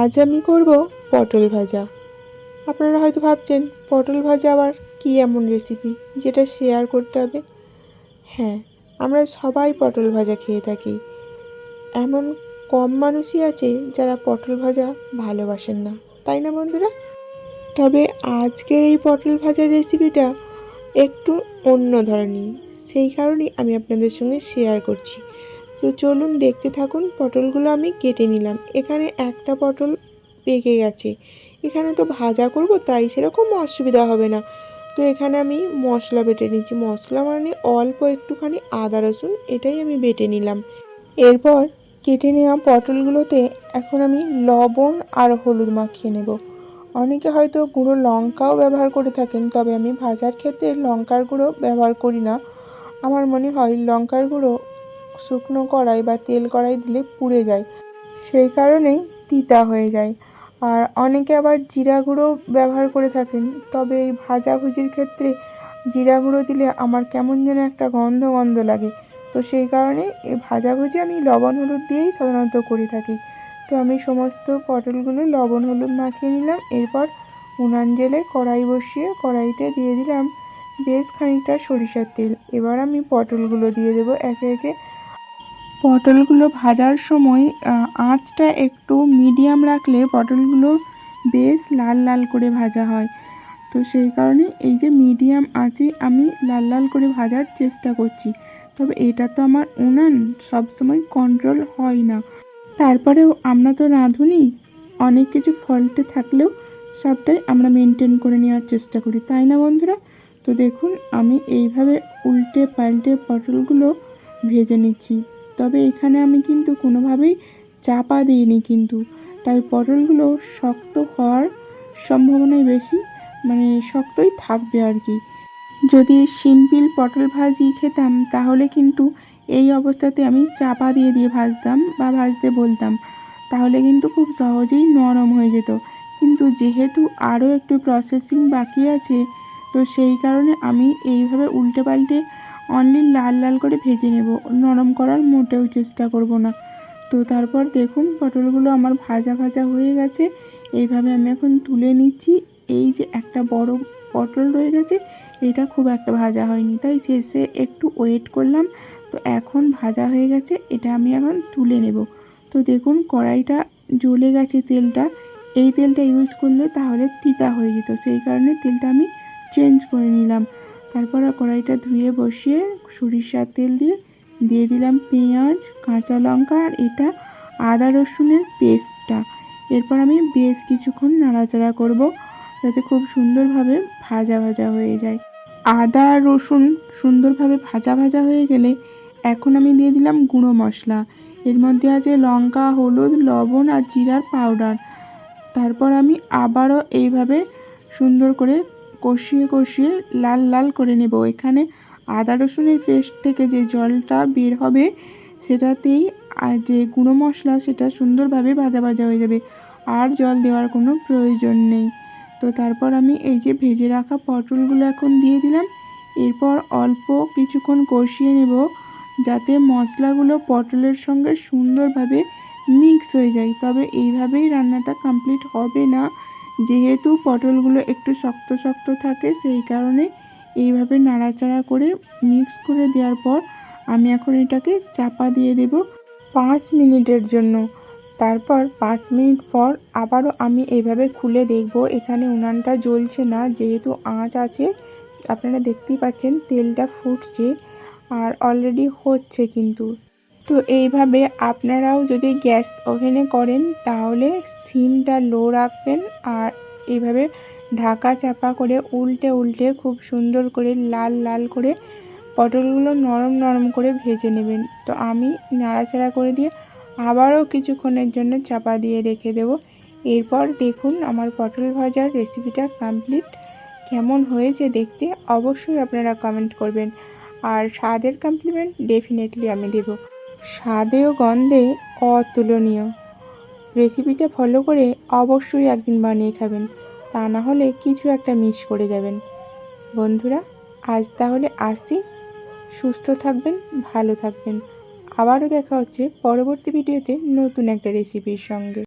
আজ আমি করব পটল ভাজা। আপনারা হয়তো ভাবছেন, পটল ভাজা আবার কী এমন রেসিপি যেটা শেয়ার করতে হবে? হ্যাঁ আমরা সবাই পটল ভাজা খেয়ে থাকি। এমন কম মানুষই আছে যারা পটল ভাজা ভালোবাসেন না। তাই না বন্ধুরা? তবে আজকের এই পটল ভাজার রেসিপিটা একটু অন্য ধরনের। সেই কারণেই আমি আপনাদের সঙ্গে শেয়ার করছি। তো চলুন দেখতে থাকুন, পটলগুলো আমি কেটে নিলাম। এখানে একটা পটল পেকে গেছে। এখানে তো ভাজা করব, তাই সেরকম অসুবিধা হবে না। তো এখানে আমি মশলা বেটে নিচ্ছি। মশলা মানে অল্প একটুখানি আদা, রসুন, এটাই আমি বেটে নিলাম। এরপর কেটে নেওয়া পটলগুলোতে এখন আমি লবণ আর হলুদ মাখিয়ে নেব। অনেকে হয়তো গুঁড়ো লঙ্কাও ব্যবহার করে থাকেন, তবে আমি ভাজার ক্ষেত্রে লঙ্কার গুঁড়ো ব্যবহার করি না। আমার মনে হয় লঙ্কার গুঁড়ো শুকনো কড়াই বা তেল কড়াই দিলে পুড়ে যায়। সেই কারণেই তিতা হয়ে যায়। আর অনেকে আবার জিরা গুঁড়ো ব্যবহার করে থাকেন। তবে এই ভাজাভুজির ক্ষেত্রে জিরা গুঁড়ো দিলে আমার কেমন যেন একটা গন্ধ গন্ধ লাগে। তো সেই কারণে এই ভাজাভুজি আমি লবণ হলুদ দিয়েই সাধারণত করে থাকি। তো আমি সমস্ত পটলগুলো লবণ হলুদ মাখিয়ে নিলাম। এরপর উনান জেলে কড়াই বসিয়ে কড়াইতে দিয়ে দিলাম বেশ খানিকটা সরিষার তেল। এবার আমি পটলগুলো দিয়ে দেবো একে একে। পটলগুলো ভাজার সময় আঁচটা একটু মিডিয়াম রাখলে পটলগুলো বেশ লাল লাল করে ভাজা হয়। তো সেই কারণে এই যে মিডিয়াম আঁচে আমি লাল লাল করে ভাজার চেষ্টা করছি। তবে এটা তো আমার উনান, সবসময় কন্ট্রোল হয় না। তারপরেও আমরা তো রাঁধুনি, অনেক কিছু ফল্টে থাকলেও সবটাই আমরা মেনটেন করে নেওয়ার চেষ্টা করি, তাই না বন্ধুরা? তো দেখুন, আমি এইভাবে উল্টে পাল্টে পটলগুলো ভেজে নিচ্ছি। তবে এখানে আমি কিন্তু কোনোভাবেই চাপা দিইনি কিন্তু। তাই পটলগুলো শক্ত হওয়ার সম্ভাবনাই বেশি মানে শক্তই থাকবে আর কি। যদি সিম্পল পটল ভাজি খেতাম, তাহলে কিন্তু এই অবস্থাতে আমি চাপা দিয়ে দিয়ে ভাজতাম বা ভাজতে বলতাম। তাহলে কিন্তু খুব সহজেই নরম হয়ে যেত। কিন্তু যেহেতু আরও একটু প্রসেসিং বাকি আছে, তো সেই কারণে আমি এইভাবে উল্টে পাল্টে অনলি লাল লাল করে ভেজে নেব। নরম করার মোটেও চেষ্টা করব না। তো তারপর দেখুন, পটলগুলো আমার ভাজা ভাজা হয়ে গেছে। এইভাবে আমি এখন তুলে নিচ্ছি। এই যে একটা বড় পটল রয়ে গেছে, এটা খুব একটা ভাজা হয়নি। তাই শেষে একটু ওয়েট করলাম। তো এখন ভাজা হয়ে গেছে, এটা আমি এখন তুলে নেব। তো দেখুন, কড়াইটা জ্বলে গেছে তেলটা। এই তেলটা ইউজ করলে তাহলে তিতা হয়ে যেত। সেই কারণে তেলটা আমি চেঞ্জ করে নিলাম। তারপর কড়াইটা ধুয়ে বসিয়ে সরিষার তেল দিয়ে দিয়ে দিলাম পেঁয়াজ, কাঁচা লঙ্কা আর এটা আদা রসুনের পেস্টটা। এরপর আমি বেশ কিছুক্ষণ নাড়াচাড়া করব যাতে খুব সুন্দরভাবে ভাজা ভাজা হয়ে যায়। আদা রসুন সুন্দরভাবে ভাজা ভাজা হয়ে গেলে এখন আমি দিয়ে দিলাম গুঁড়ো মশলা। এর মধ্যে আছে লঙ্কা, হলুদ, লবণ আর জিরার পাউডার। তারপর আমি আবারও এইভাবে সুন্দর করে কষিয়ে কষিয়ে লাল লাল করে নেব। এখানে আদা রসুনের পেস্ট থেকে যে জলটা বের হবে, সেটাতেই আর যে গুঁড়ো মশলা, সেটা সুন্দরভাবে ভাজা ভাজা হয়ে যাবে। আর জল দেওয়ার কোনো প্রয়োজন নেই। তো তারপর আমি এই যে ভেজে রাখা পটলগুলো এখন দিয়ে দিলাম। এরপর অল্প কিছুক্ষণ কষিয়ে নেব, যাতে মশলাগুলো পটলের সঙ্গে সুন্দরভাবে মিক্স হয়ে যায়। তবে এইভাবেই রান্নাটা কমপ্লিট হবে না। যেহেতু পটলগুলো একটু শক্ত শক্ত থাকে, সেই কারণে এইভাবে নাড়াচাড়া করে মিক্স করে দেওয়ার পর আমি এখন এটাকে চাপা দিয়ে দেব পাঁচ মিনিটের জন্য। তারপর পাঁচ মিনিট পর আবারও আমি এইভাবে খুলে দেখব, এখানে উনানটা জ্বলছে না, যেহেতু আঁচ আছে, আপনারা দেখতেই পাচ্ছেন তেলটা ফুটছে আর অলরেডি হচ্ছে কিন্তু। তো এইভাবে আপনারাও যদি গ্যাস ওভেনে করেন, তাহলে সিমটা লো রাখবেন আর এইভাবে ঢাকা চাপা করে উল্টে উল্টে খুব সুন্দর করে লাল লাল করে পটলগুলো নরম নরম করে ভেজে নেবেন। তো আমি নাড়াচাড়া করে দিয়ে আবারও কিছুক্ষণের জন্য চাপা দিয়ে রেখে দেব। এরপর দেখুন আমার পটল ভাজার রেসিপিটা কমপ্লিট। কেমন হয়েছে দেখতে অবশ্যই আপনারা কমেন্ট করবেন। আর স্বাদের কমপ্লিমেন্ট ডেফিনেটলি আমি দেব। স্বাদে ও গন্ধে অতুলনীয়। রেসিপিটা ফলো করে অবশ্যই একদিন বানিয়ে খাবেন। তা না হলে কিছু একটা মিস করে যাবেন। বন্ধুরা, আজ তাহলে আসি সুস্থ থাকবেন, ভালো থাকবেন। আবারও দেখা হচ্ছে পরবর্তী ভিডিওতে নতুন একটা রেসিপির সঙ্গে।